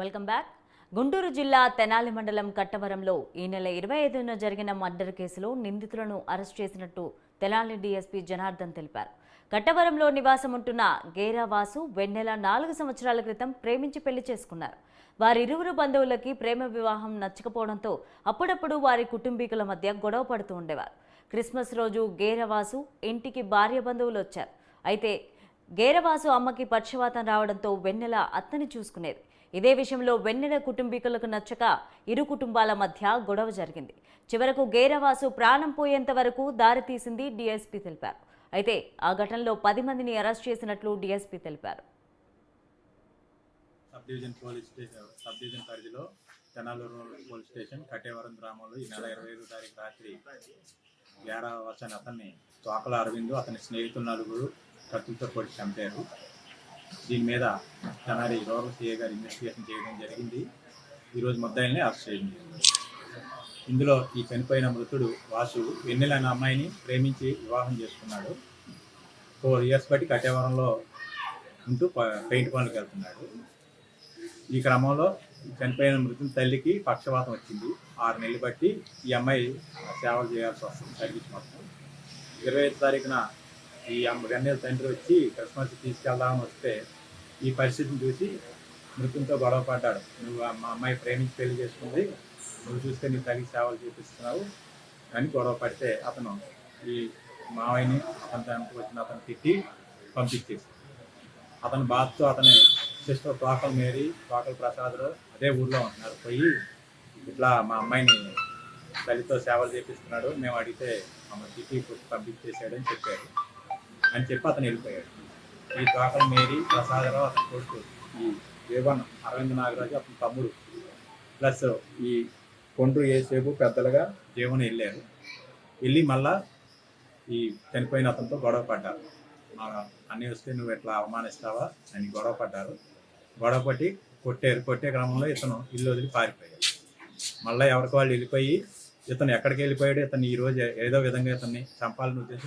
Welcome back. Guntur జిల్లా తెనాలి మండలం కట్టవరంలో ఈ నెల ఇరవై ఐదున జరిగిన మర్డర్ కేసులో నిందితులను అరెస్ట్ చేసినట్టు తెనాలి డీఎస్పీ జనార్దన్ తెలిపారు. కట్టవరంలో నివాసం ఉంటున్న గేరావాసు వెన్నెల నాలుగు సంవత్సరాల క్రితం ప్రేమించి పెళ్ళి చేసుకున్నారు. వారిరువురు బంధువులకి ప్రేమ వివాహం నచ్చకపోవడంతో అప్పుడప్పుడు వారి కుటుంబీకుల మధ్య గొడవ పడుతూ ఉండేవారు. క్రిస్మస్ రోజు గేరవాసు ఇంటికి భార్య బంధువులు వచ్చారు. అయితే గేరవాసు అమ్మకి పక్షవాతం రావడంతో వెన్నెల అత్తని చూసుకునేది. ఇదే విషయంలో వెన్నెల కుటుంబీకులకు నచ్చక ఇరు కుటుంబాల మధ్య గొడవ జరిగింది. చివరకు గేరవాసు ప్రాణం పోయేంత వరకు దారితీసింది డీఎస్పీ తెలిపారు. అయితే ఆ ఘటనలో పది మందిని అరెస్ట్ చేసినట్లు డీఎస్పీ తెలిపారు. Sub division police station sub division పరిధిలో తెనాలూరు పోలీస్ స్టేషన్ కట్టేవరం గ్రామంలో ఈ నెల ఇరవై ఐదో తారీఖు రాత్రి ఏడా వర్షాన్ని అతన్ని తోకల అరవిందు అతని స్నేహితులు నలుగురు కత్తులతో పొడి చంపారు. దీని మీద తెనాలి రూరల్ సిఏ గారు ఇన్వెస్టిగేషన్ చేయడం జరిగింది. ఈరోజు ముద్దాయిల్ని అరెస్ట్ చేయడం జరిగింది. ఇందులో ఈ చనిపోయిన మృతుడు వాసు వెన్నెల అనే అమ్మాయిని ప్రేమించి వివాహం చేసుకున్నాడు. ఫోర్ ఇయర్స్ బట్టి కట్టేవరంలో ఉంటూ పెయింట్ పనులకు వెళ్తున్నాడు. ఈ క్రమంలో చనిపోయిన మృతుని తల్లికి పక్షవాతం వచ్చింది. ఆరు నెలలు బట్టి ఈ అమ్మాయి సేవలు చేయాల్సి వస్తుంది సర్వీస్ మొత్తం. ఇరవై ఐదు తారీఖున ఈ అమ్మ గన్నేల తండ్రి వచ్చి క్రిస్మస్ తీసుకెళ్దామని వస్తే ఈ పరిస్థితిని చూసి మృతంతో గొడవ పడ్డాడు. నువ్వు మా అమ్మాయి ప్రేమించి పెళ్ళి చేసుకుంది. నువ్వు చూస్తే నీ తగిన సేవలు చూపిస్తున్నావు. అని గొడవ పడితే అతను ఈ మావయ్యని అతని వచ్చిన అతను తిట్టి పంపించేసి అతని బాధతో అతని సిస్టర్ తోకల మేరీ తోకల ప్రసాద్లో అదే ఊర్లో ఉంటున్నారు. పోయి ఇట్లా మా అమ్మాయిని తల్లితో సేవలు చేపిస్తున్నాడు. మేము అడిగితే మమ్మల్ని తిట్టి పంపించేసాడని చెప్పారు అని చెప్పి అతను వెళ్ళిపోయాడు. ఈ తోకల మేరీ ప్రసాదరావు అతని కొడుకు ఈ దేవన్ అరవింద్ నాగరాజు అతని తమ్ముడు ప్లస్ ఈ కొండ్రు ఏసేపు పెద్దలుగా జీవన వెళ్ళారు. వెళ్ళి మళ్ళా ఈ చనిపోయిన అతనితో గొడవ పడ్డారు. మా అన్నీ వస్తే నువ్వు ఎట్లా అవమానిస్తావా అని గొడవ పడ్డారు. గొడవ పట్టి కొట్టారు. కొట్టే క్రమంలో ఇతను ఇల్లు వదిలి పారిపోయాడు. మళ్ళీ ఎవరికి వాళ్ళు వెళ్ళిపోయి ఇతను ఎక్కడికి వెళ్ళిపోయాడు? ఇతను ఈ రోజు ఏదో విధంగా ఇతన్ని చంపాలని ఉద్దేశం